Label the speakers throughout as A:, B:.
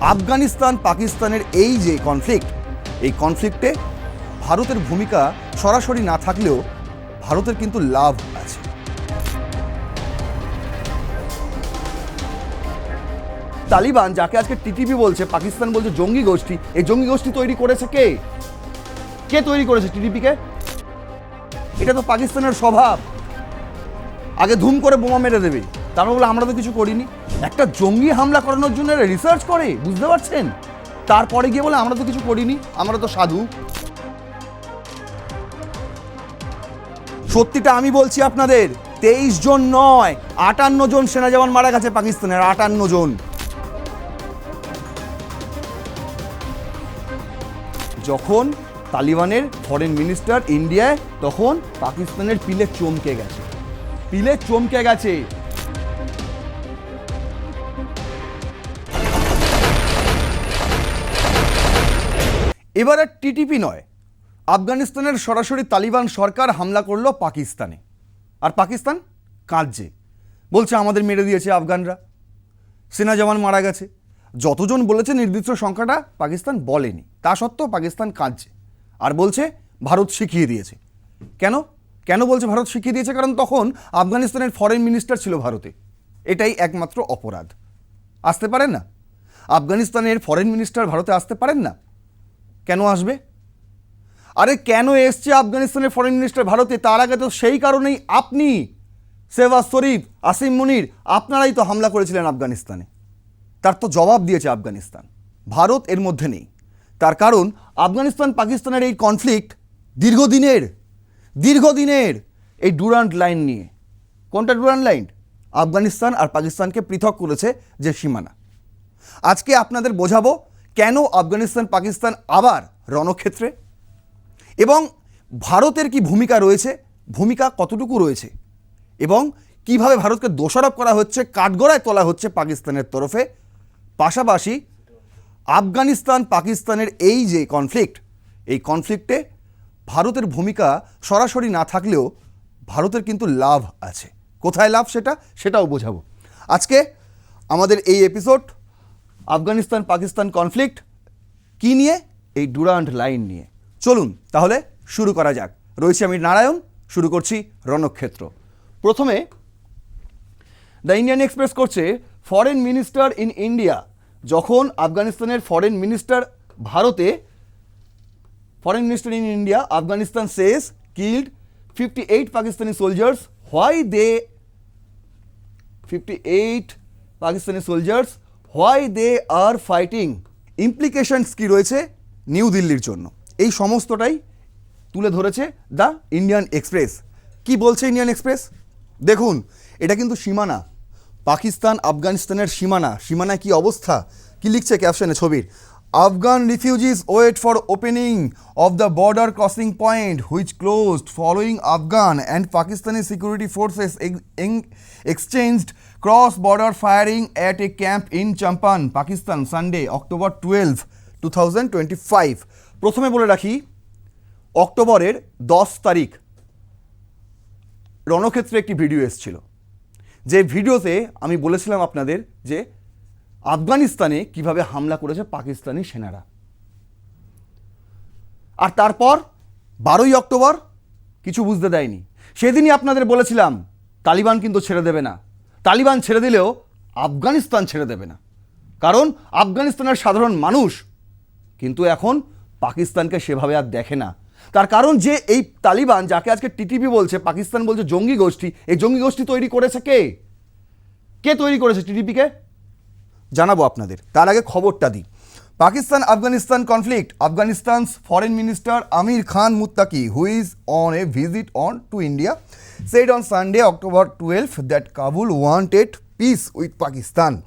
A: আফগানিস্তান পাকিস্তানের এই যে কনফ্লিক্ট এই কনফ্লিক্টে ভারতের ভূমিকা সরাসরি না থাকলেও ভারতের কিন্তু লাভ আছে। তালিবান, যাকে আজকে টিটিপি বলছে, পাকিস্তান বলছে জঙ্গি গোষ্ঠী, এই জঙ্গি গোষ্ঠী তৈরি করেছে কে? কে তৈরি করেছে টিটিপিকে এটা তো পাকিস্তানের স্বভাব। আগে ধুম করে বোমা মেরে দেবে। তারপর বলে, আমরা তো কিছু করিনি। একটা জঙ্গি হামলা করানোর জন্য রিসার্চ করে, বুঝতে পারছেন? তারপরে গিয়ে বলে, আমরা তো কিছু করিনি, আমরা তো সাধু। সত্যিটা আমি বলছি আপনাদের, তেইশ জন নয়, আটান্ন জন সেনা জওয়ান মারা গেছে পাকিস্তানের, আটান্ন জন। যখন তালিবানের ফরেন মিনিস্টার ইন্ডিয়ায় তখন পাকিস্তানের পিলে চমকে গেছে। পিলে চমকে গেছে। এবার আর টিটিপি নয়। আফগানিস্তানের সরাসরি তালিবান সরকার হামলা করল পাকিস্তানে। আর পাকিস্তান কাঁদছে। বলছে, আমাদের মেরে দিয়েছে আফগানরা। সেনা জওয়ান মারা গেছে। যতজন বলেছে নির্দিষ্ট সংখ্যাটা পাকিস্তান বলেনি। তা সত্ত্বেও পাকিস্তান কাঁদছে। আর বলছে, ভারত শিখিয়ে দিয়েছে। কেন? কেন বলছে, ভারত শিখিয়ে দিয়েছে? কারণ তখন আফগানিস্তানের ফরেন মিনিস্টার ছিল ভারতে। এটাই একমাত্র অপরাধ। আসতে পারেন না? আফগানিস্তানের ফরেন মিনিস্টার ভারতে আসতে পারেন না? কেন আসবে? আরে কেন এসছে আফগানিস্তানের ফরেন মিনিস্টার ভারতে? তার আগে তো সেই কারণেই আপনি সেবাজ শরীফ, আসিম মুনির, আপনারাই তো হামলা করেছিলেন আফগানিস্তানে। তার তো জবাব দিয়েছে আফগানিস্তান। ভারত এর মধ্যে নেই। তার কারণ, আফগানিস্তান পাকিস্তানের এই কনফ্লিক্ট দীর্ঘদিনের দীর্ঘদিনের এই ডুরান্ট লাইন নিয়ে। কোনটা ডুরান্ট লাইন? আফগানিস্তান আর পাকিস্তানকে পৃথক করেছে যে সীমানা। আজকে আপনাদের বোঝাবো কেন আফগানিস্তান, পাকিস্তান আবার রণক্ষেত্রে? এবং ভারতের কি ভূমিকা রয়েছে? ভূমিকা কতটুকু রয়েছে? এবং কীভাবে ভারতকে দোষারোপ করা হচ্ছে, কাঠগড়ায় তোলা হচ্ছে পাকিস্তানের তরফে? পাশাপাশি আফগানিস্তান, পাকিস্তানের এই যে কনফ্লিক্ট এই কনফ্লিক্টে ভারতের ভূমিকা সরাসরি না থাকলেও ভারতের কিন্তু লাভ আছে। কোথায় লাভ সেটা? সেটাও বোঝাবো। আজকে আমাদের এই এপিসোড আফগানিস্তান, পাকিস্তান কনফ্লিক্ট কি নিয়ে? এই ডুরান্ট লাইন নিয়ে। চলুন তাহলে শুরু করা যাক। রয়েছে আমি নারায়ণ, শুরু করছি রণক্ষেত্র। প্রথমে, দ্য ইন্ডিয়ান এক্সপ্রেস করছে ফরেন মিনিস্টার ইন ইন্ডিয়া যখন আফগানিস্তানের ফরেন মিনিস্টার ভারতে foreign minister in India Afghanistan says killed fifty eight Pakistani soldiers why they fifty eight Pakistani soldiers why they are fighting implications কী রয়েছে new দিল্লির জন্য? এই সমস্তটাই তুলে ধরেছে দ্য ইন্ডিয়ান এক্সপ্রেস। কি বলছে ইন্ডিয়ান এক্সপ্রেস? দেখুন, এটা কিন্তু সীমানা। পাকিস্তান, আফগানিস্তানের সীমানা। সীমানায় কি অবস্থা? কি লিখছে ক্যাপশনে ছবির? Afghan refugees wait for opening of the border crossing point which closed following Afghan and Pakistani security forces exchanged cross border firing at a camp in Chaman Pakistan Sunday October twelve two thousand twenty five প্রথমে বলে রাখি, অক্টোবরের দশ তারিখ রণক্ষেত্রে একটি video এসেছিল। যে ভিডিওতে আমি বলেছিলাম আপনাদের যে আফগানিস্তানে কীভাবে হামলা করেছে পাকিস্তানি সেনারা। আর তারপর বারোই অক্টোবর কিছু বুঝতে দেয়নি। সেদিনই আপনাদের বলেছিলাম, তালিবান কিন্তু ছেড়ে দেবে না। তালিবান ছেড়ে দিলেও আফগানিস্তান ছেড়ে দেবে না। কারণ আফগানিস্তানের সাধারণ মানুষ কিন্তু এখন পাকিস্তানকে সেভাবে আর দেখে না। তার কারণ যে এই তালিবান যাকে আজকে টিটিপি বলছে, পাকিস্তান বলছে জঙ্গি গোষ্ঠী, এই জঙ্গি গোষ্ঠী তৈরি করেছে কে? কে তৈরি করেছে টিটিপিকে? জানাব আপনাদের। তার আগে খবরটা দিই। Pakistan Afghanistan conflict Afghanistan's foreign minister Amir Khan Muttaqi who is on a visit on to India said on Sunday, October 12th, that Kabul wanted peace with Pakistan.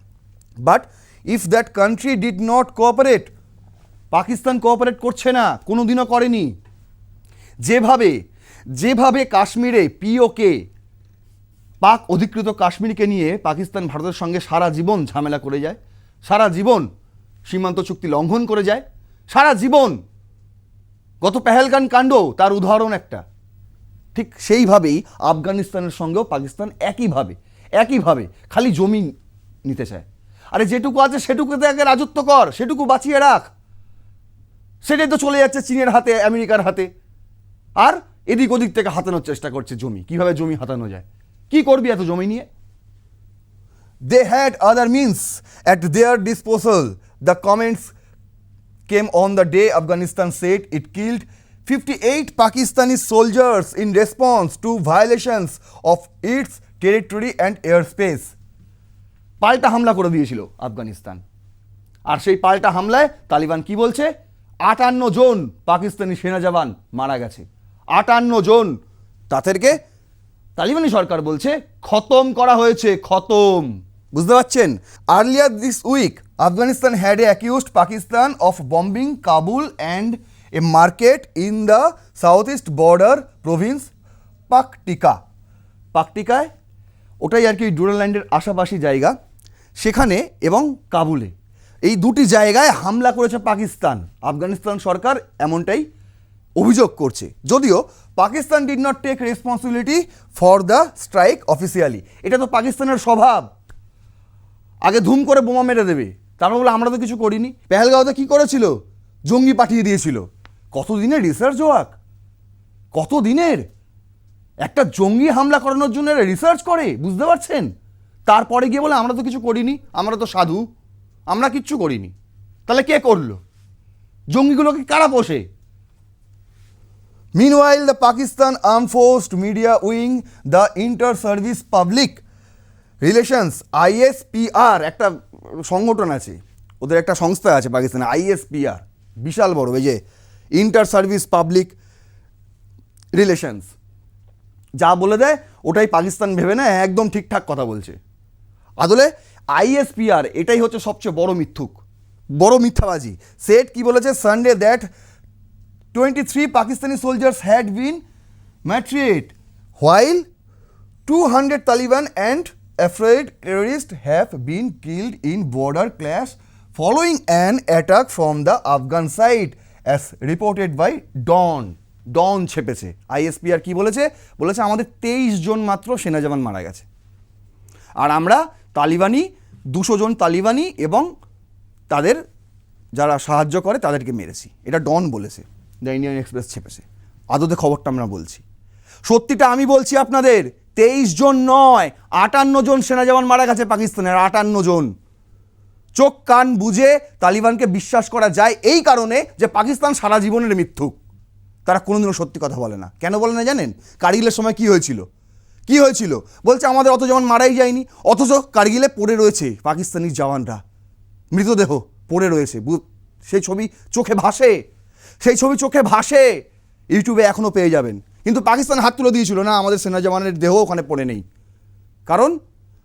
A: But if that country did not cooperate, Pakistan cooperate করছে না কোনোদিনও করেনি যেভাবে যেভাবে কাশ্মীরে পিওকে পাক অধিকৃত কাশ্মীরকে নিয়ে পাকিস্তান ভারতের সঙ্গে সারা জীবন ঝামেলা করে যায় সারা জীবন সীমান্ত চুক্তি লঙ্ঘন করে যায়। সারা জীবন গত পেহেলগান কাণ্ড তার উদাহরণ একটা। ঠিক সেইভাবেই আফগানিস্তানের সঙ্গেও পাকিস্তান একইভাবে একইভাবে খালি জমি নিতে চায়। আরে যেটুকু আছে সেটুকুতে আগে রাজত্ব কর, সেটুকু বাঁচিয়ে রাখ। সেটাই তো চলে যাচ্ছে চীনের হাতে, আমেরিকার হাতে। আর এদিক ওদিক থেকে হাতানোর চেষ্টা করছে জমি, কীভাবে জমি হাতানো যায়? কি করবি এত জমি নিয়ে? দে had other means at there disposal. The comments came on the day Afghanistan said it killed 58 Pakistani soldiers in response to violations of its territory and airspace. পাল্টা হামলা করে দিয়েছিল আফগানিস্তান আর সেই পাল্টা হামলায় তালিবান কি বলছে আটান্ন জন পাকিস্তানি সেনা জওয়ান মারা গেছে আটান্ন জন তাদেরকে তালিবানি সরকার বলছে খতম করা হয়েছে খতম বুঝতে পারছেন? Earlier this week Afghanistan had a accused Pakistan of bombing Kabul and a market in the south east border province Paktika পাকটিকায় ওটাই আর কি ডুরাল্যান্ডের আশাপাশি জায়গা। সেখানে এবং কাবুলে এই দুটি জায়গায় হামলা করেছে পাকিস্তান আফগানিস্তান সরকার এমনটাই অভিযোগ করছে। যদিও Pakistan did not take responsibility for the strike officially এটা তো পাকিস্তানের স্বভাব। আগে ধুম করে বোমা মেরে দেবে। তারপর বলে আমরা তো কিছু করিনি। পেহেলগাঁওতে কি করেছিল? জঙ্গি পাঠিয়ে দিয়েছিল। কত দিনের রিসার্চ ওয়াক? কত দিনের একটা জঙ্গি হামলা করানোর জন্য রিসার্চ করে বুঝতে পারছেন? তারপরে গিয়ে বলে আমরা তো কিছু করিনি আমরা তো সাধু আমরা কিচ্ছু করিনি। তাহলে কে করল? জঙ্গিগুলোকে কারা পোষে? Meanwhile, the Pakistan Armed Forces Media Wing, the Inter-Service Public Relations ISPR একটা সংগঠন আছে ওদের একটা সংস্থা আছে পাকিস্তানে আইএসপিআর বিশাল বড় এই যে ইন্টার সার্ভিস পাবলিক রিলেশনস যা বলে দেয় ওটাই পাকিস্তান ভেবে না একদম ঠিকঠাক কথা বলছে। আদলে আইএসপিআর এটাই হচ্ছে সবচেয়ে বড় মিথ্যুক বড় মিথ্যাবাজি। সেট কি বলেছে? Sunday that 23 Pakistani had been been matriated, while 200 Taliban and afraid terrorists have been killed in border clash following an attack from the Afghan side, as reported by Dawn. Dawn ছেপেছে। ISPR কি বলেছে? বলেছে আমাদের তেইশ জন মাত্র সেনা জওয়ান মারা গেছে। আর আমরা তালিবানি দুশো জন তালিবানি এবং তাদের যারা সাহায্য করে তাদেরকে মেরেছি। এটা ডন বলেছে। দ্য ইন্ডিয়ান এক্সপ্রেস ছেপেছে। আদতে খবরটা আমরা বলছি। সত্যিটা আমি বলছি আপনাদের তেইশ জন নয়, আটান্ন জন সেনা জওয়ান মারা গেছে পাকিস্তানের, আটান্ন জন। চোখ কান বুঝে তালিবানকে বিশ্বাস করা যায় এই কারণে যে পাকিস্তান সারা জীবনের মিথ্যুক তারা কোনোদিনও সত্যি কথা বলে না। কেন বলে না জানেন? কার্গিলের সময় কি হয়েছিল? কি হয়েছিল? বলছে, আমাদের অত জওয়ান মারাই যায়নি, অথচ কার্গিলে পড়ে রয়েছে পাকিস্তানি জওয়ানরা। মৃতদেহ পড়ে রয়েছে। সেই ছবি চোখে ভাসে। সেই ছবি চোখে ভাসে। ইউটিউবে এখনও পেয়ে যাবেন। কিন্তু পাকিস্তান হাত তুলে দিয়েছিল না, আমাদের সেনা জওয়ানের দেহ ওখানে পড়ে নেই। কারণ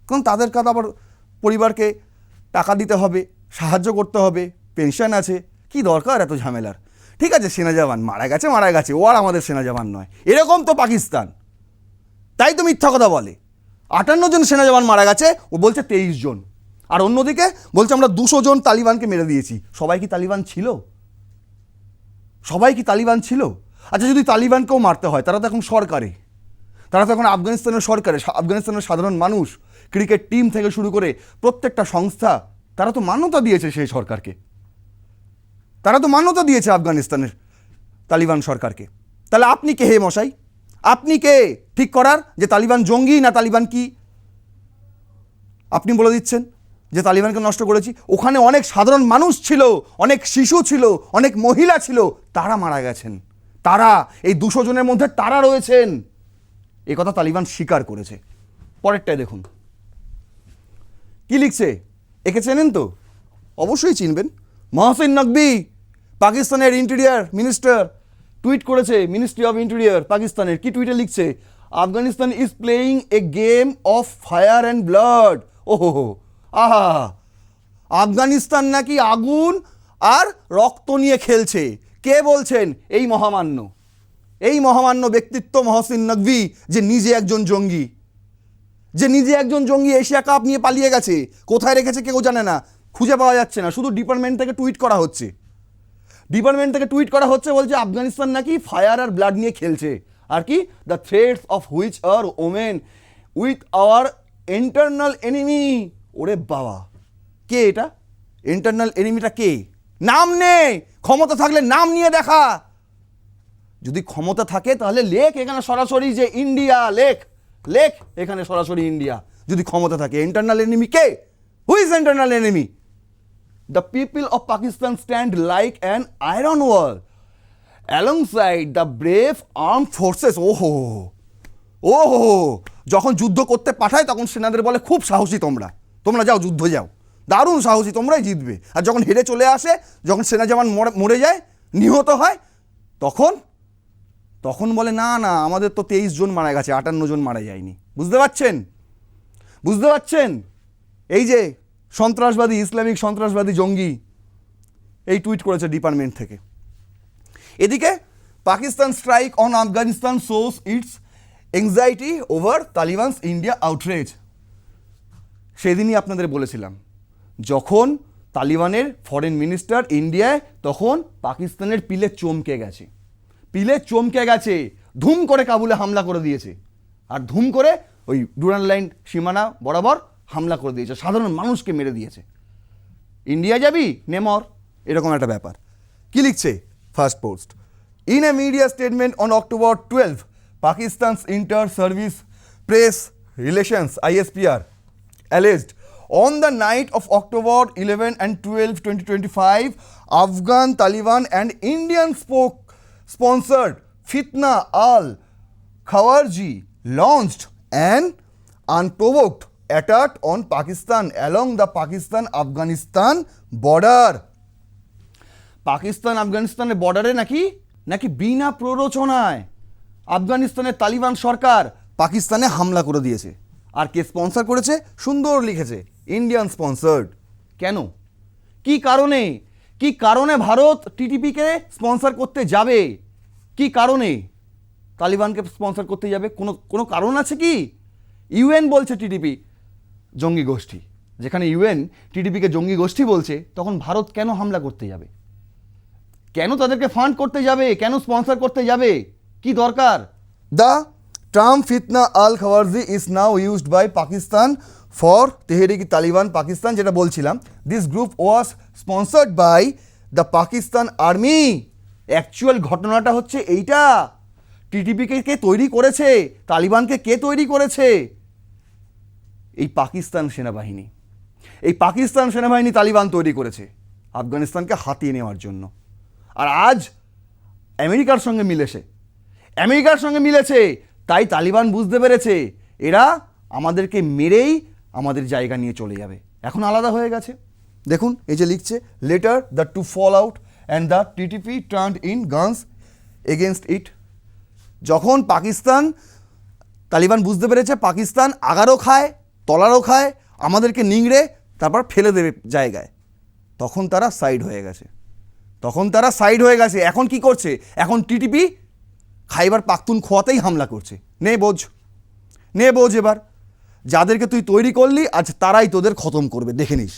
A: কারণ তাদের কাছে আবার পরিবারকে টাকা দিতে হবে, সাহায্য করতে হবে, পেনশন আছে, কি দরকার এত ঝামেলার? ঠিক আছে, সেনা জওয়ান মারা গেছে মারা গেছে, ও আর আমাদের সেনা জওয়ান নয়। এরকম তো পাকিস্তান। তাই তো মিথ্যা কথা বলে। আটান্ন জন সেনা জওয়ান মারা গেছে, ও বলছে তেইশ জন। আর অন্যদিকে বলছে আমরা দুশো জন তালিবানকে মেরে দিয়েছি। সবাই কি তালিবান ছিল? সবাই কি তালিবান ছিল? আচ্ছা যদি তালিবানকেও মারতে হয়, তারা তো এখন সরকারে। তারা তো এখন আফগানিস্তানের সরকারে। আফগানিস্তানের সাধারণ মানুষ, ক্রিকেট টিম থেকে শুরু করে প্রত্যেকটা সংস্থা, তারা তো মান্যতা দিয়েছে সেই সরকারকে। তারা তো মান্যতা দিয়েছে আফগানিস্তানের তালিবান সরকারকে। তাহলে আপনি কে হে মশাই? আপনি কে ঠিক করার যে তালিবান জঙ্গি না তালিবান কি? আপনি বলে দিচ্ছেন যে তালিবানকে নষ্ট করেছি। ওখানে অনেক সাধারণ মানুষ ছিল, অনেক শিশু ছিল, অনেক মহিলা ছিল, তারা মারা গেছেন। তারা, এই দুশো জনের মধ্যে তারা রয়েছেন। এ কথা তালিবান স্বীকার করেছে। পরেরটায় দেখুন। কি লিখছে? একে চেনেন তো? অবশ্যই চিনবেন। মহসিন নকবি, পাকিস্তানের ইন্টেরিয়ার মিনিস্টার টুইট করেছে মিনিস্ট্রি অফ ইন্টেরিয়ার পাকিস্তানের। কি টুইটে লিখছে? Afghanistan is playing a game of fire and blood ওহো আহা। আফগানিস্তান নাকি আগুন আর রক্ত নিয়ে খেলছে। কে বলছেন এই মহামান্য? এই মহামান্য ব্যক্তিত্ব মহসিন নকভি, যে নিজে একজন জঙ্গি। যে নিজে একজন জঙ্গি এশিয়া কাপ নিয়ে পালিয়ে গেছে, কোথায় রেখেছে কেউ জানে না, খুঁজে পাওয়া যাচ্ছে না, শুধু ডিপার্টমেন্ট থেকে টুইট করা হচ্ছে। ডিপার্টমেন্ট থেকে টুইট করা হচ্ছে বলছে, আফগানিস্তান নাকি ফায়ার আর ব্লাড নিয়ে খেলছে। আর কি? The threads of which are women with our internal enemy ওরে বাবা। কে এটা? ইন্টারনাল এনিমিটা কে? নাম নে ক্ষমতা থাকলে নাম নিয়ে দেখা। যদি ক্ষমতা থাকে, তাহলে লেখ এখানে সরাসরি যে ইন্ডিয়া, লেখ লেখ এখানে সরাসরি ইন্ডিয়া। যদি ক্ষমতা থাকে internal enemy K? Who is internal enemy the people of Pakistan stand like an iron wall alongside the brave arm forces ওহো ওহো যখন যুদ্ধ করতে পাঠায়, তখন সেনাদের বলে, খুব সাহসী তোমরা। তোমরা যাও, যুদ্ধ যাও। দারুণ সাহসী, তোমরাই জিতবে। আর যখন হেরে চলে আসে, যখন সেনা মরে- মরে যায়, নিহত হয়, তখন তখন বলে, না না, আমাদের তো তেইশ জন মারা গেছে, আটান্ন জন মারা যায়নি। বুঝতে পারছেন? বুঝতে পারছেন? এই যে সন্ত্রাসবাদী, ইসলামিক সন্ত্রাসবাদী জঙ্গি, এই টুইট করেছে ডিপার্টমেন্ট থেকে। এদিকে Pakistan strike on Afghanistan sows its anxiety over Talibans India outrage সেদিনই আপনাদের বলেছিলাম। যখন তালিবানের ফরেন মিনিস্টার ইন্ডিয়ায় তখন পাকিস্তানের পিলে চমকে গেছে। পিলে চমকে গেছে, ধুম করে কাবুলে হামলা করে দিয়েছে। আর ধুম করে ওই ডুরান লাইন সীমানা বরাবর হামলা করে দিয়েছে। সাধারণ মানুষকে মেরে দিয়েছে। ইন্ডিয়া যাবি নেমর এরকম একটা ব্যাপার। কি লিখছে? Firstpost in a media statement on October twelve Pakistan's inter service press relations ISPR alleged on the night of October 11 and 12, 2025, Afghan Taliban and Indian spoke sponsored Fitna al Khawarji launched an unprovoked attack on Pakistan along the Pakistan Afghanistan border. Pakistan আফগানিস্তানের বর্ডারে নাকি নাকি বিনা প্ররোচনায় আফগানিস্তানের তালিবান সরকার পাকিস্তানে হামলা করে দিয়েছে আর কে স্পন্সর করেছে সুন্দর লিখেছে ইন্ডিয়ান স্পন্সার্ড কেন? কি কারণে? কি কারণে ভারত টিটিপিকে স্পন্সর করতে যাবে? কি কারণে? তালিবানকে স্পন্সর করতে যাবে? কোনো কোনো কারণ আছে কি? ইউএন বলছে টিটিপি জঙ্গি গোষ্ঠী। যেখানে ইউএন টিটিপিকে জঙ্গি গোষ্ঠী বলছে, তখন ভারত কেন হামলা করতে যাবে? কেন তাদেরকে ফান্ড করতে যাবে? কেন স্পন্সর করতে যাবে? কি দরকার? The term Fitna al Khawarij is now used by Pakistan for Tehrik-i Taliban Pakistan যেটা বলছিলাম this group was sponsored by the Pakistan army actual ঘটনাটা হচ্ছে এইটা। টিটিপিকে কে তৈরি করেছে? তালিবানকে কে তৈরি করেছে? এই পাকিস্তান সেনাবাহিনী। এই পাকিস্তান সেনাবাহিনী তালিবান তৈরি করেছে আফগানিস্তানকে হাতিয়ে নেওয়ার জন্য। আর আজ আমেরিকার সঙ্গে মিলেছে। আমেরিকার সঙ্গে মিলেছে, তাই তালিবান বুঝতে পেরেছে, এরা আমাদেরকে মেরেই আমাদের জায়গা নিয়ে চলে যাবে। এখন আলাদা হয়ে গেছে। দেখুন, এই যে লিখছে later the two fall out and the TTP turn in guns against it যখন পাকিস্তান, তালিবান বুঝতে পেরেছে, পাকিস্তান আগারও খায়, তলারও খায়, আমাদেরকে নিংড়ে, তারপর ফেলে দেবে জায়গায়। তখন তারা সাইড হয়ে গেছে। তখন তারা সাইড হয়ে গেছে। এখন কি করছে? এখন টিটিপি খাইবার পাখতুন খোয়াতেই হামলা করছে। নে বোঝ। নে বোঝ এবার। যাদেরকে তুই তৈরি করলি, আজ তারাই তোদের খতম করবে। দেখে নিস।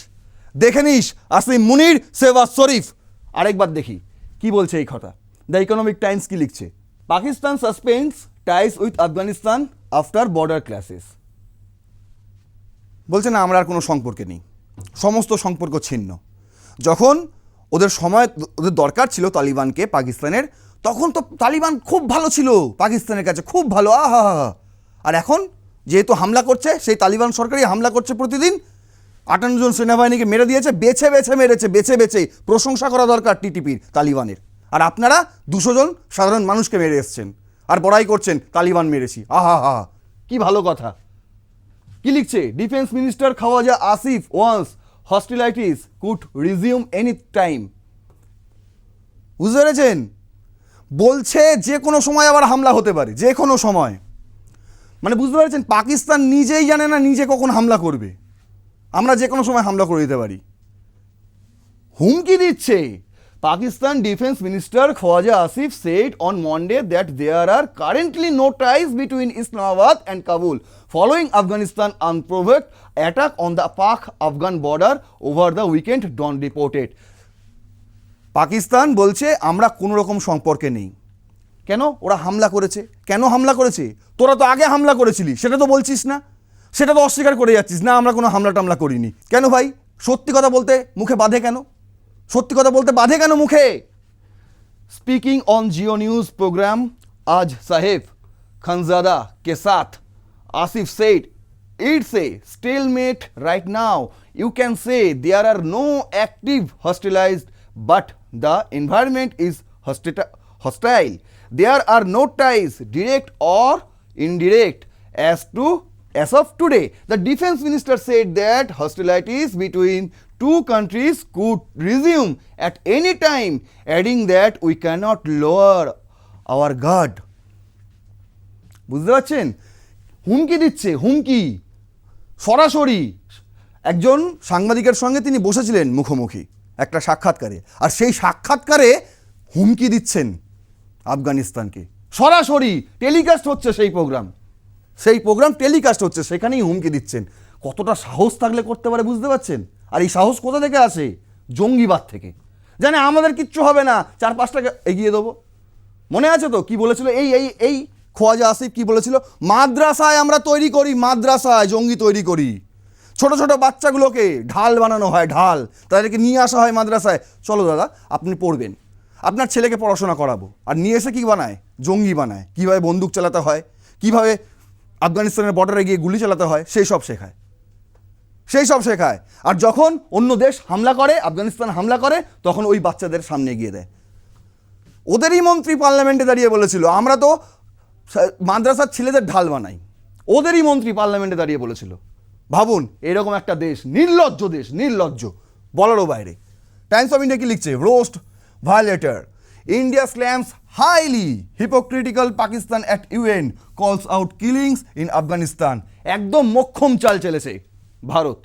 A: দেখে নিস আসলে মুনির সেবা শরীফ। আরেকবার দেখি, কি বলছে এই কথা? দ্য ইকোনমিক টাইমস কি লিখছে? Pakistan suspends ties with Afghanistan after border clashes. বলছে, না, আমরা আর কোনো সম্পর্কে নেই। সমস্ত সম্পর্ক ছিন্ন। যখন ওদের সময়, ওদের দরকার ছিল তালিবানকে পাকিস্তানের, তখন তো তালিবান খুব ভালো ছিল, পাকিস্তানের কাছে খুব ভালো। আহা। আর এখন যেহেতু হামলা করছে, সেই তালিবান সরকারই হামলা করছে প্রতিদিন। আটান্ন জন সেনাবাহিনীকে মেরে দিয়েছে, বেছে বেছে মেরেছে, বেছে বেছে। প্রশংসা করা দরকার টিটিপির, তালিবানের। আর আপনারা দুশো জন সাধারণ মানুষকে মেরে এসছেন। আর বড়াই করছেন, তালিবান মেরেছি। আহা, হা কি ভালো কথা। কি লিখছে? Defence minister Khawaja Asif once, hostilities could resume any time. বুঝতে পেরেছেন? বলছে যে কোনো সময় আবার হামলা হতে পারে, যে কোনো সময়। মানে বুঝতে পেরেছেন? পাকিস্তান নিজেই জানে না নিজে কখন হামলা করবে। আমরা যে কোনো সময় হামলা করে দিতে পারি। হুমকি দিচ্ছে। Pakistan defence minister Khawaja Asif said on Monday that there are currently no ties between Islamabad and Kabul following Afghanistan unprovoked attack on the Pak Afghan border over the weekend Dawn reported Pakistan বলছে, আমরা কোনো রকম সম্পর্কে নেই। কেন? ওরা হামলা করেছে। কেন হামলা করেছে? তোরা তো আগে হামলা করেছিলি, সেটা তো বলছিস না। সেটা তো অস্বীকার করে যাচ্ছিস, না, আমরা কোনো হামলা টামলা করিনি। কেন ভাই? সত্যি কথা বলতে মুখে বাঁধে কেন? সত্যি কথা বলতে বাঁধে কেন মুখে? Speaking on Geo News programme Aaj Shahzeb Khanzada ke saath, Asif said it's a stalemate right now. You can say there are no active but the environment is hostile hostile there are no ties direct or indirect as to as of today the defense minister said that hostilities between two countries could resume at any time adding that we cannot lower our guard বুঝতে পারছেন হুমকি দিচ্ছে হুমকি সরাসরি একজন সাংবাদিকের সঙ্গে তিনি বসেছিলেন মুখোমুখি একটা সাক্ষাৎকারে আর সেই সাক্ষাৎকারে হুমকি দিচ্ছেন আফগানিস্তানকে সরাসরি টেলিকাস্ট হচ্ছে সেই প্রোগ্রাম সেই প্রোগ্রাম টেলিকাস্ট হচ্ছে, সেখানেই হুমকি দিচ্ছেন। কতটা সাহস থাকলে করতে পারে বুঝতে পারছেন? আর এই সাহস কোথা থেকে আসে? জঙ্গিবাদ থেকে। জানে আমাদের কিচ্ছু হবে না চার পাঁচটাকে এগিয়ে দেবো। মনে আছে তো কি বলেছিল? এই এই এই খোয়াজা আসিফ কি বলেছিল? মাদ্রাসায় আমরা তৈরি করি, মাদ্রাসায় জঙ্গি তৈরি করি। ছোট ছোট বাচ্চাগুলোকে ঢাল বানানো হয়, ঢাল। তাদেরকে নিয়ে আসা হয় মাদ্রাসায়। চলো দাদা, আপনি পড়বেন। আপনার ছেলেকে পড়াশোনা করাবো। আর নিয়ে এসে কী বানায়? জঙ্গি বানায়। কীভাবে বন্দুক চালাতে হয়? কীভাবে আফগানিস্তানের বর্ডারে গিয়ে গুলি চালাতে হয়? সেই সব শেখায়। সেই সব শেখায়। আর যখন অন্য দেশ হামলা করে, আফগানিস্তান হামলা করে, তখন ওই বাচ্চাদের সামনে এগিয়ে দেয়। ওদেরই মন্ত্রী পার্লামেন্টে দাঁড়িয়ে বলেছিল, আমরা তো মাদ্রাসার ছেলেদের ঢাল বানাই। ওদেরই মন্ত্রী পার্লামেন্টে দাঁড়িয়ে বলেছিল, ভাবুন, এরকম একটা দেশ, নির্লজ্জ দেশ, নির্লজ্জ। বলারও বাইরে। টাইমস অফ ইন্ডিয়া কি লিখছে? Worst violator India slams highly hypocritical Pakistan at UN calls out killings in Afghanistan একদম মক্ষম চাল চলেছে ভারত।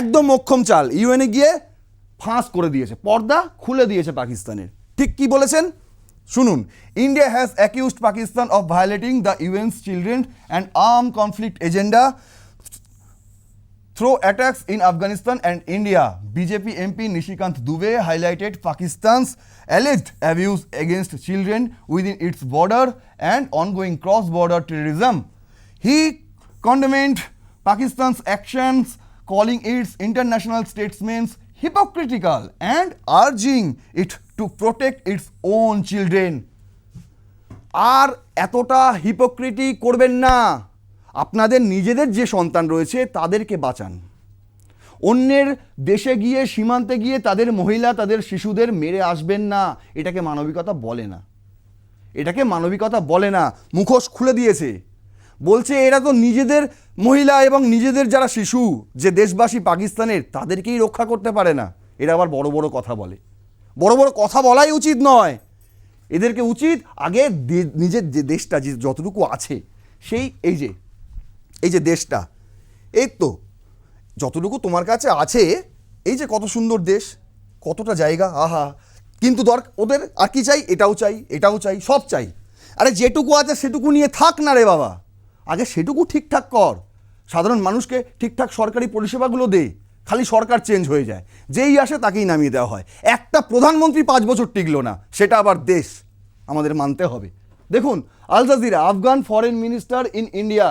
A: একদম মক্ষম চাল। ইউএনে গিয়ে ফাঁস করে দিয়েছে, পর্দা খুলে দিয়েছে পাকিস্তানের। ঠিক কি বলেছেন? শুনুন India has accused Pakistan of violating the UN's children and arm conflict agenda through attacks in Afghanistan and India BJP MP Nishikant Dubey highlighted Pakistan's alleged abuse against children within its border and ongoing cross border terrorism he condemned Pakistan's actions calling its international statements hypocritical and urging it to protect its own children আর এতটা hypocrisy করবেন না। আপনাদের নিজেদের যে সন্তান রয়েছে, তাদেরকে বাঁচান। অন্যের দেশে গিয়ে, সীমান্তে গিয়ে তাদের মহিলা, তাদের শিশুদের মেরে আসবেন না, এটাকে মানবিকতা বলে না। এটাকে মানবিকতা বলে না, মুখোশ খুলে দিয়েছে। বলছে, এরা তো নিজেদের মহিলা এবং নিজেদের যারা শিশু, যে দেশবাসী পাকিস্তানের, তাদেরকেই রক্ষা করতে পারে না। এরা আবার বড় বড় কথা বলে। বড় বড় কথা বলাই উচিত নয়। এদেরকে উচিত আগে নিজের যে দেশটা, যে যতটুকু আছে, সেই, এই যে এই যে দেশটা, এই তো যতটুকু তোমার কাছে আছে, এই যে কত সুন্দর দেশ, কতটা জায়গা, আহা। কিন্তু দর, ওদের আর কি চাই? এটাও চাই এটাও চাই, সব চাই। আরে যেটুকু আছে সেটুকু নিয়ে থাক না রে বাবা। আগে সেটুকু ঠিকঠাক কর। সাধারণ মানুষকে ঠিকঠাক সরকারি পরিষেবাগুলো দে। খালি সরকার চেঞ্জ হয়ে যায়। যেই আসে তাকেই নামিয়ে দেওয়া হয়। একটা প্রধানমন্ত্রী পাঁচ বছর টিকল না, সেটা আবার দেশ। আমাদের মানতে হবে। দেখুন, Al Jazeera, Afghan foreign minister in India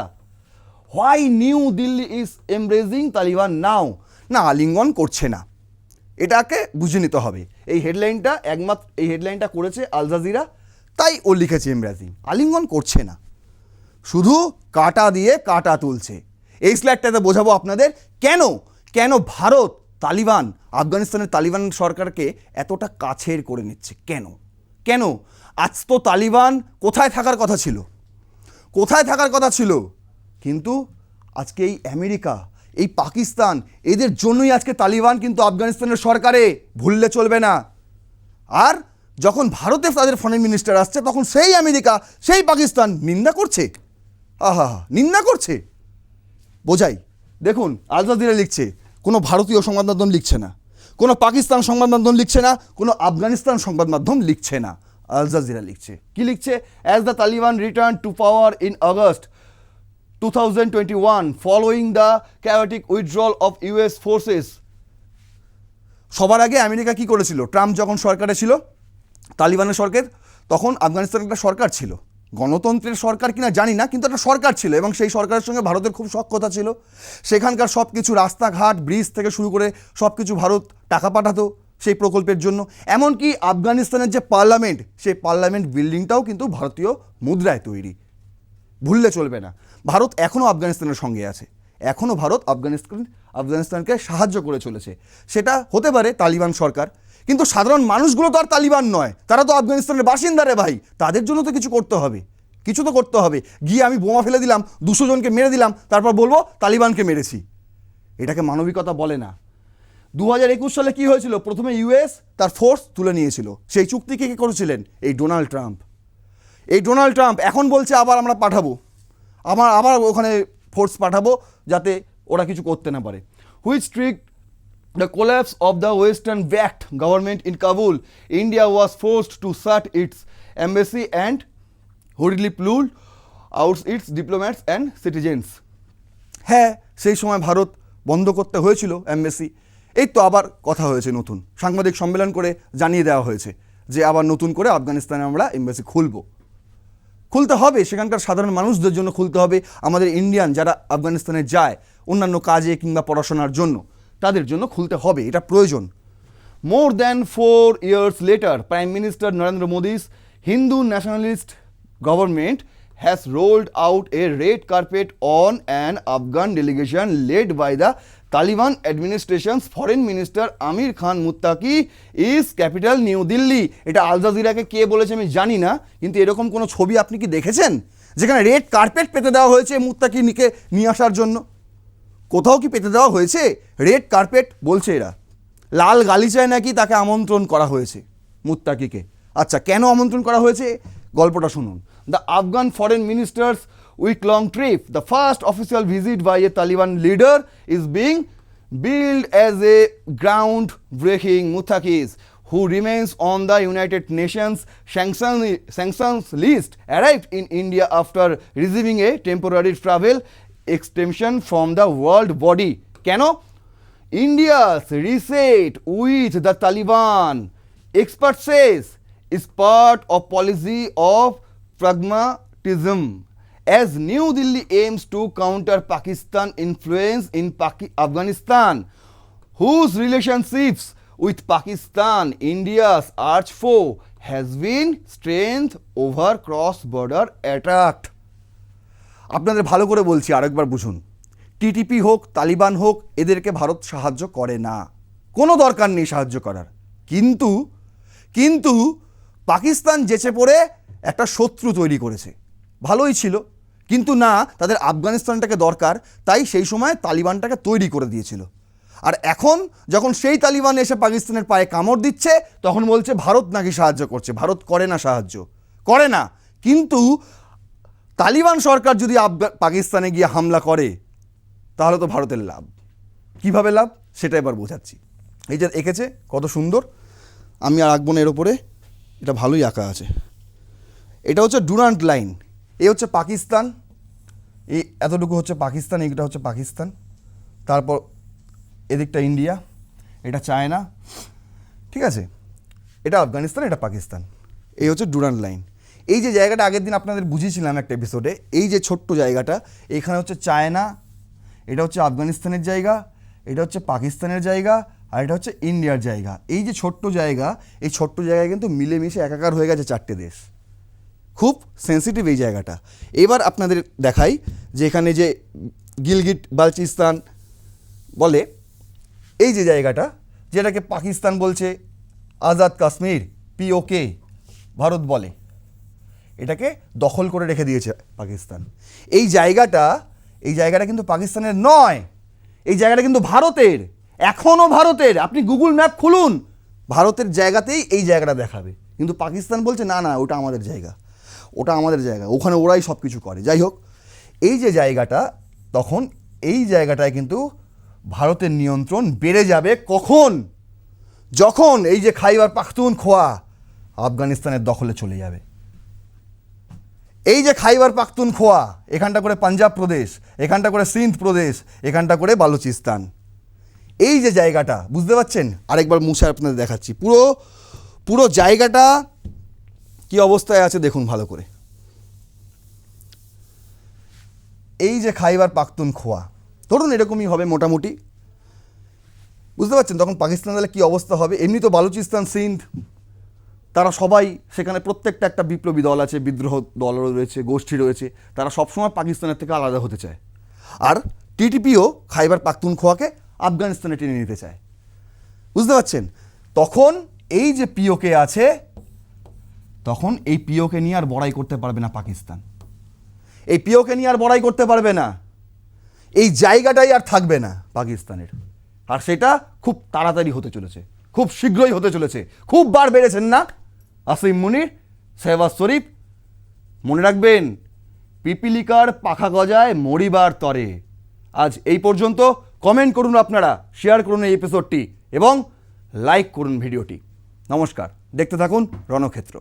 A: why New Delhi is embracing Taliban now না, আলিঙ্গন করছে না। এটাকে বুঝে নিতে হবে। এই হেডলাইনটা একমাত্র এই হেডলাইনটা করেছে আলজাজিরা তাই ও লিখেছে ইমরাজি আলিঙ্গন করছে না। শুধু কাটা দিয়ে কাটা তুলছে। এই স্ল্যাগটাতে বোঝাবো আপনাদের কেন কেন ভারত তালিবান, আফগানিস্তানের তালিবান সরকারকে এতটা কাছের করে নিচ্ছে। কেন? কেন? আজ তো তালিবান কোথায় থাকার কথা ছিল? কোথায় থাকার কথা ছিল? কিন্তু আজকে এই আমেরিকা, এই পাকিস্তান, এদের জন্যই আজকে তালিবান কিন্তু আফগানিস্তানের সরকারে। ভুললে চলবে না। আর যখন ভারতে তাদের ফরেন মিনিস্টার আসছে, তখন সেই আমেরিকা, সেই পাকিস্তান নিন্দা করছে। আহা, নিন্দা করছে। বোঝাই। দেখুন, আল জাজিরা লিখছে, কোনো ভারতীয় সংবাদ মাধ্যম লিখছে না। কোনো পাকিস্তান সংবাদ মাধ্যম লিখছে না, কোনো আফগানিস্তান সংবাদ মাধ্যম লিখছে না। আল জাজিরা লিখছে। কি লিখছে? As the Taliban return to power in August 2021 following the chaotic withdrawal of US forces. সবার আগে আমেরিকা কি করেছিল? ট্রাম্প যখন সরকারে ছিল, তালিবানের সরকার, তখন আফগানিস্তানের একটা সরকার ছিল। গণতন্ত্রের সরকার কিনা জানি না, কিন্তু একটা সরকার ছিল এবং সেই সরকারের সঙ্গে ভারতের খুব সক্ষতা ছিল। সেখানকার সব কিছু রাস্তাঘাট, ব্রিজ থেকে শুরু করে সব কিছু ভারত টাকা পাঠাতো সেই প্রকল্পের জন্য। এমনকি আফগানিস্তানের যে পার্লামেন্ট, সেই পার্লামেন্ট বিল্ডিংটাও কিন্তু ভারতীয় মুদ্রায় তৈরি। ভুললে চলবে না। ভারত এখনও আফগানিস্তানের সঙ্গে আছে। এখনও ভারত আফগানিস্তান, আফগানিস্তানকে সাহায্য করে চলেছে। সেটা হতে পারে তালিবান সরকার। কিন্তু সাধারণ মানুষগুলো তো আর তালিবান নয়। তারা তো আফগানিস্তানের বাসিন্দারে ভাই। তাদের জন্য তো কিছু করতে হবে। কিছু তো করতে হবে। গিয়ে আমি বোমা ফেলে দিলাম, দুশো জনকে মেরে দিলাম, তারপর বলব তালিবানকে মেরেছি। এটাকে মানবিকতা বলে না। দু হাজার একুশ সালে কী হয়েছিল? প্রথমে ইউএস তার ফোর্স তুলে নিয়েছিল। সেই চুক্তি কে করেছিলেন? এই ডোনাল্ড ট্রাম্প। এই ডোনাল্ড ট্রাম্প। এখন বলছে আবার আমরা পাঠাবো। আমার আবার ওখানে ফোর্স পাঠাবো যাতে ওরা কিছু করতে না পারে। Which struck the collapse of the western backed government in Kabul India was forced to shut its embassy and hurriedly pull out its diplomats and citizens হ্যাঁ সেই সময় ভারত বন্ধ করতে হয়েছিল এমবেসি এই তো আবার কথা হয়েছে নতুন। সাংবাদিক সম্মেলন করে জানিয়ে দেওয়া হয়েছে যে আবার নতুন করে আফগানিস্তানে আমরা এমবেসি খুলবো। খুলতে হবে। সেখানকার সাধারণ মানুষদের জন্য খুলতে হবে। আমাদের ইন্ডিয়ান যারা আফগানিস্তানে যায়, অন্যান্য কাজে কিংবা পড়াশোনার জন্য, তাদের জন্য খুলতে হবে। এটা প্রয়োজন। More than four years later prime minister Narendra Modi's Hindu nationalist government has rolled out a red carpet on an Afghan delegation led by the Taliban administration's foreign minister Amir Khan Muttaqi is capital new Delhi. এটা আল জাজিরাকে কে বলেছে আমি জানি না, কিন্তু এরকম কোনো ছবি আপনি কি দেখেছেন? যেখানে রেড কার্পেট পেতে দেওয়া হয়েছে মুত্তাকি নিকে নিয়ে আসার জন্য। কোথাও কি পেতে দেওয়া হয়েছে? রেড কার্পেট, বলছে এরা। লাল গালিচায় নাকি তাকে আমন্ত্রণ করা হয়েছে মুত্তাকিকে। আচ্ছা কেন আমন্ত্রণ করা হয়েছে? গল্পটা শুনুন। The Afghan foreign minister's week long trip the first official visit by a Taliban leader is being billed as a ground-breaking Mutakis who remains on the United Nations sanction, sanctions list arrived in India after receiving a temporary travel extension from the world body. কেন India's reset with the Taliban, expert says, is part of policy of pragmatism as New Delhi aims to counter Pakistan influence in Paki- Afghanistan, whose relationships with Pakistan, India's arch foe, has been strained over cross-border attack. আপনাদের ভালো করে বলছি আরেকবার বুঝুন TTP হোক তালিবান হোক এদেরকে ভারত সাহায্য করে না কোনো দরকার নেই সাহায্য করার কিন্তু কিন্তু পাকিস্তান যেচে পড়ে একটা শত্রু তৈরি করেছে ভালোই ছিল কিন্তু না, তাদের আফগানিস্তানটাকে দরকার, তাই সেই সময় তালিবানটাকে তৈরি করে দিয়েছিল। আর এখন যখন সেই তালিবান এসে পাকিস্তানের পায়ে কামড় দিচ্ছে, তখন বলছে, ভারত নাকি সাহায্য করছে। ভারত করে না সাহায্য। করে না। কিন্তু তালিবান সরকার যদি আফগা, পাকিস্তানে গিয়ে হামলা করে, তাহলে তো ভারতের লাভ। কীভাবে লাভ? সেটা এবার বোঝাচ্ছি। এই যে এঁকেছে, কত সুন্দর। আমি আর আঁকবো না এর ওপরে এটা ভালোই আঁকা আছে। এটা হচ্ছে ডুরান্ট লাইন। এই হচ্ছে পাকিস্তান। এই এতটুকু হচ্ছে পাকিস্তান, এইটা হচ্ছে পাকিস্তান। তারপর এদিকটা ইন্ডিয়া, এটা চায়না। ঠিক আছে? এটা আফগানিস্তান, এটা পাকিস্তান। এই হচ্ছে ডুরান্ট লাইন। এই যে জায়গাটা আগের দিন আপনাদের বুঝিয়েছিলাম একটা এপিসোডে এই যে ছোট্ট জায়গাটা, এখানে হচ্ছে চায়না, এটা হচ্ছে আফগানিস্তানের জায়গা, এটা হচ্ছে পাকিস্তানের জায়গা, আর এটা হচ্ছে ইন্ডিয়ার জায়গা। এই যে ছোট্ট জায়গা, এই ছোট্ট জায়গায় কিন্তু মিলেমিশে একাকার হয়ে গেছে চারটে দেশ। খুব সেন্সিটিভ এই জায়গাটা। এবার আপনাদের দেখাই যে এখানে যে গিলগিট বালচিস্তান বলে, এই যে জায়গাটা, যেটাকে পাকিস্তান বলছে, আজাদ কাশ্মীর পিওকে ভারত বলে। এটাকে দখল করে রেখে দিয়েছে পাকিস্তান। এই জায়গাটা এই জায়গাটা কিন্তু পাকিস্তানের নয়, এই জায়গাটা কিন্তু ভারতের এখনও ভারতের। আপনি গুগল ম্যাপ খুলুন, ভারতের জায়গাতেই এই জায়গাটা দেখাবে। কিন্তু পাকিস্তান বলছে, না না, ওটা আমাদের জায়গা। ওটা আমাদের জায়গা, ওখানে ওরাই সব কিছু করে। যাই হোক, এই যে জায়গাটা, তখন এই জায়গাটায় কিন্তু ভারতের নিয়ন্ত্রণ বেড়ে যাবে কখন? যখন এই যে খাইবার পাখতুন খোয়া আফগানিস্তানের দখলে চলে যাবে। এই যে খাইবার পাখতুন খোয়া, এখানটা করে পাঞ্জাব প্রদেশ, এখানটা করে সিন্ধ প্রদেশ, এখানটা করে বালুচিস্তান। এই যে জায়গাটা, বুঝতে পারছেন? আরেকবার মুছে আপনাদের দেখাচ্ছি। পুরো পুরো জায়গাটা কি অবস্থায় আছে দেখুন ভালো করে। এই যে খাইবার পাখতুন খোয়া, ধরুন এরকমই হবে মোটামুটি। বুঝতে পারছেন? তখন পাকিস্তান তাহলে কী অবস্থা হবে? এমনি তো বালুচিস্তান, সিন্ধ, তারা সবাই সেখানে প্রত্যেকটা একটা বিপ্লবী দল আছে, বিদ্রোহ দল রয়েছে, গোষ্ঠী রয়েছে, তারা সবসময় পাকিস্তানের থেকে আলাদা হতে চায়। আর টিটিপিও খাইবার পাখতুনখোয়াকে আফগানিস্তানে টেনে নিতে চায়। বুঝতে পারছেন? তখন এই যে পিওকে আছে তখন এই পিওকে নিয়ে আর বড়াই করতে পারবে না পাকিস্তান। এই পিওকে নিয়ে আর বড়াই করতে পারবে না। এই জায়গাটাই আর থাকবে না পাকিস্তানের। আর সেটা খুব তাড়াতাড়ি হতে চলেছে। খুব শীঘ্রই হতে চলেছে। খুব বার বেড়েছেন না? আসিম মুনির, শেহবাজ শরীফ, মনে রাখবেন, পিপিলিকার পাখা গজায় মরিবার তরে। আজ এই পর্যন্ত। কমেন্ট করুন আপনারা, শেয়ার করুন এই এপিসোডটি এবং লাইক করুন ভিডিওটি। নমস্কার। দেখতে থাকুন রণক্ষেত্র।